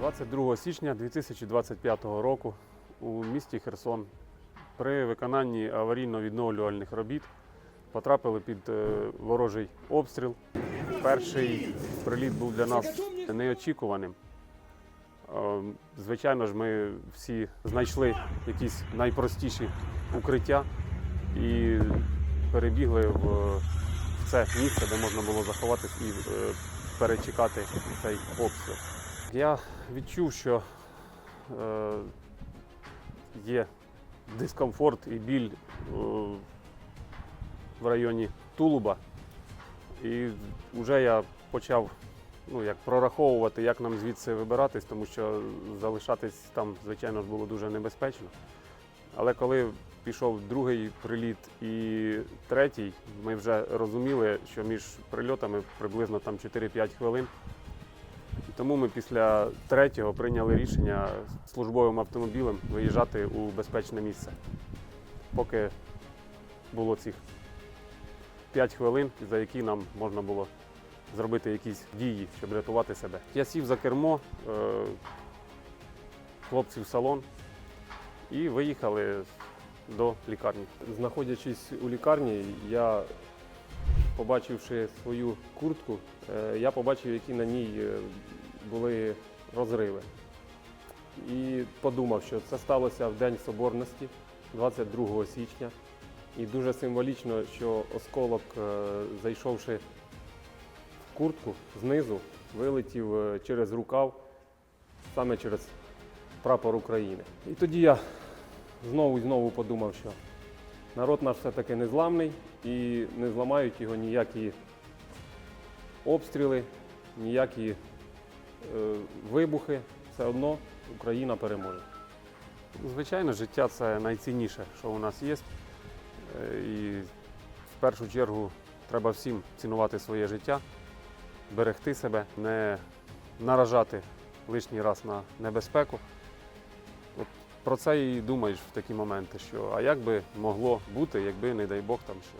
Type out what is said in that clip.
22 січня 2025 року у місті Херсон при виконанні аварійно-відновлювальних робіт потрапили під е, ворожий обстріл. Перший приліт був для нас неочікуваним. Е, Звичайно ж, ми всі знайшли якісь найпростіші укриття і перебігли в, це місце, де можна було заховатись і е, перечекати цей обстріл. Я відчув, що е, є дискомфорт і біль е, в районі Тулуба. І вже я почав ну, як прораховувати, як нам звідси вибиратись, тому що залишатись там, звичайно, ж було дуже небезпечно. Але коли пішов другий приліт і третій, ми вже розуміли, що між прильотами приблизно там 4-5 хвилин. Тому ми після третього прийняли рішення службовим автомобілем виїжджати у безпечне місце. Поки було цих 5 хвилин, за які нам можна було зробити якісь дії, щоб рятувати себе. Я сів за кермо, е, хлопці в салон і виїхали до лікарні. Знаходячись у лікарні, я, побачивши свою куртку, е, я побачив, які на ній е, були розриви. І подумав, що це сталося в День Соборності, 22 січня. І дуже символічно, що осколок, е, зайшовши в куртку знизу, вилетів е, через рукав, саме через прапор України. І тоді я знову і знову подумав, що народ наш все-таки незламний і не зламають його ніякі обстріли, ніякі вибухи. Все одно Україна переможе. Звичайно, життя це найцінніше, що у нас є. Е, І в першу чергу треба всім цінувати своє життя, берегти себе, не наражати лишній раз на небезпеку. От про це і думаєш в такі моменти, що а як би могло бути, якби, не дай Бог, там що